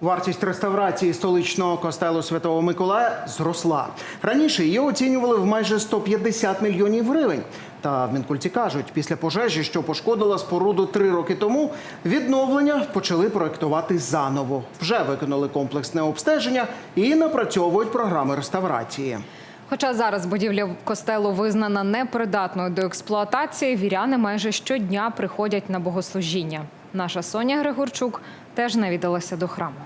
Вартість реставрації столичного костелу Святого Миколая зросла. Раніше її оцінювали в майже 150 мільйонів гривень. Та в Мінкульті кажуть, після пожежі, що пошкодила споруду три роки тому, відновлення почали проектувати заново. Вже виконали комплексне обстеження і напрацьовують програми реставрації. Хоча зараз будівля костелу визнана непридатною до експлуатації, віряни майже щодня приходять на богослужіння. Наша Соня Григорчук теж навідалася до храму.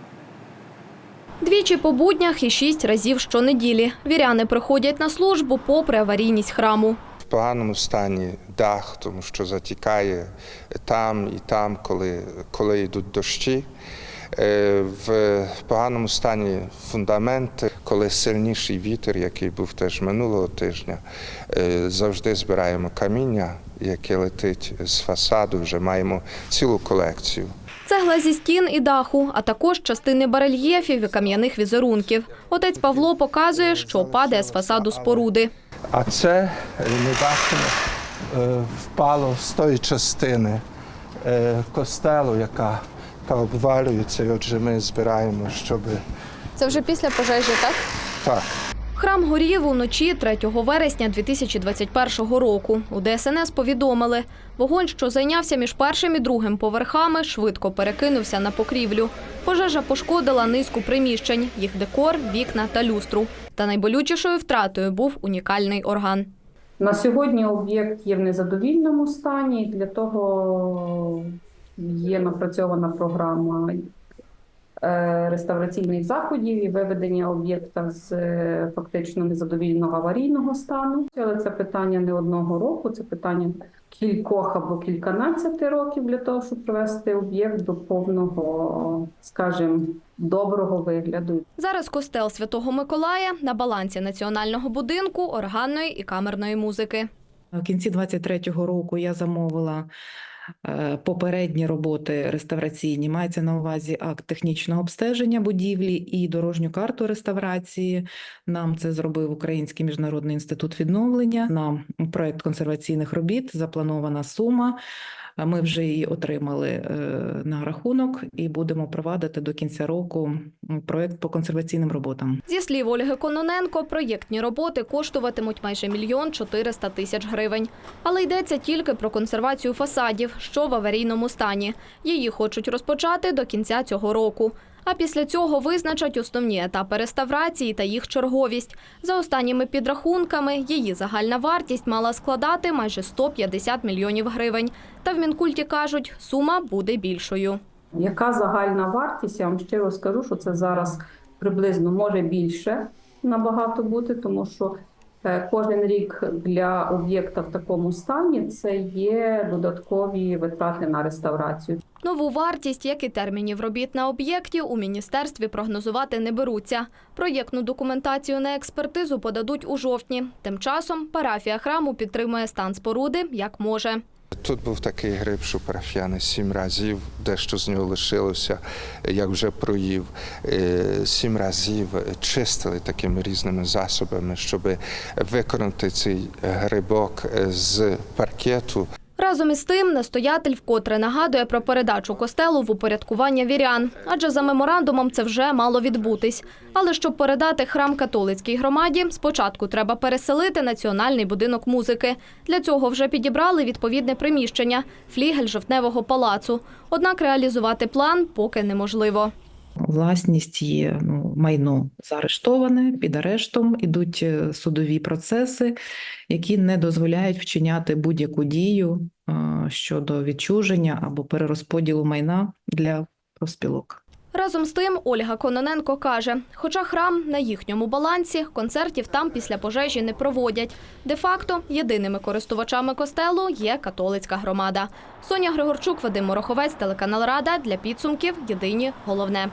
Двічі по буднях і шість разів щонеділі. Віряни приходять на службу попри аварійність храму. в поганому стані дах, тому що затікає там і там, коли, коли йдуть дощі. Е, В поганому стані фундаменти, коли сильніший вітер, який був теж минулого тижня, е, завжди збираємо каміння, яке летить з фасаду. Вже маємо цілу колекцію. Цегла зі стін і даху, а також частини барельєфів і кам'яних візерунків. Отець Павло показує, що падає з фасаду споруди. А це е, ми бачимо е, впало з тої частини костелу, яка, яка обвалюється. І отже, ми збираємо, щоб Це вже після пожежі, так? так. Храм горів уночі 3 вересня 2021 року. У ДСНС повідомили, вогонь, що зайнявся між першим і другим поверхами, швидко перекинувся на покрівлю. Пожежа пошкодила низку приміщень, їх декор, вікна та люстру. Та найболючішою втратою був унікальний орган. На сьогодні об'єкт є в незадовільному стані. Для того є напрацьована програма реставраційних заходів і виведення об'єкта з е, фактично незадовільного аварійного стану. Але це питання не одного року, це питання кількох або кільканадцяти років для того, щоб привести об'єкт до повного, скажімо, доброго вигляду. Зараз костел Святого Миколая на балансі національного будинку, органної і камерної музики. В кінці 23-го року я замовила е, попередні роботи реставраційні. Мається на увазі акт технічного обстеження будівлі і дорожню карту реставрації. Нам це зробив Український міжнародний інститут відновлення. На проект консерваційних робіт запланована сума. Ми вже її отримали е, на рахунок і будемо провадити до кінця року проект по консерваційним роботам. Зі слів Ольги Кононенко, проєктні роботи коштуватимуть майже мільйон 400 тисяч гривень. Але йдеться тільки про консервацію фасадів, що в аварійному стані. Її хочуть розпочати до кінця цього року. А після цього визначать основні етапи реставрації та їх черговість. За останніми підрахунками, її загальна вартість мала складати майже 150 мільйонів гривень. Та в Мінкульті кажуть, сума буде більшою. Яка загальна вартість? Я вам щиро скажу, що це зараз приблизно може більше набагато бути, тому що кожен рік для об'єкта в такому стані це є додаткові витрати на реставрацію. Нову вартість, як і термінів робіт на об'єкті, у міністерстві прогнозувати не беруться. Проєктну документацію на експертизу подадуть у жовтні. Тим часом парафія храму підтримує стан споруди як може. Тут був такий гриб, що парафіяни сім разів, дещо з нього лишилося, як вже проїв. Е, Сім разів чистили такими різними засобами, щоб виконати цей грибок з паркету. Разом із тим, настоятель вкотре нагадує про передачу костелу в упорядкування вірян, адже за меморандумом це вже мало відбутись. Але щоб передати храм католицькій громаді, спочатку треба переселити національний будинок музики. Для цього вже підібрали відповідне приміщення флігель жовтневого палацу. Однак реалізувати план поки неможливо. Власність є ну, майно заарештоване під арештом, ідуть е, судові процеси, які не дозволяють вчиняти будь-яку дію е, щодо відчуження або перерозподілу майна для профспілок. Разом з тим, Ольга Кононенко каже, хоча храм на їхньому балансі, концертів там після пожежі не проводять. Де-факто єдиними користувачами костелу є католицька громада. Соня Григорчук, Вадим Мороховець, телеканал Рада для підсумків. Єдині головне.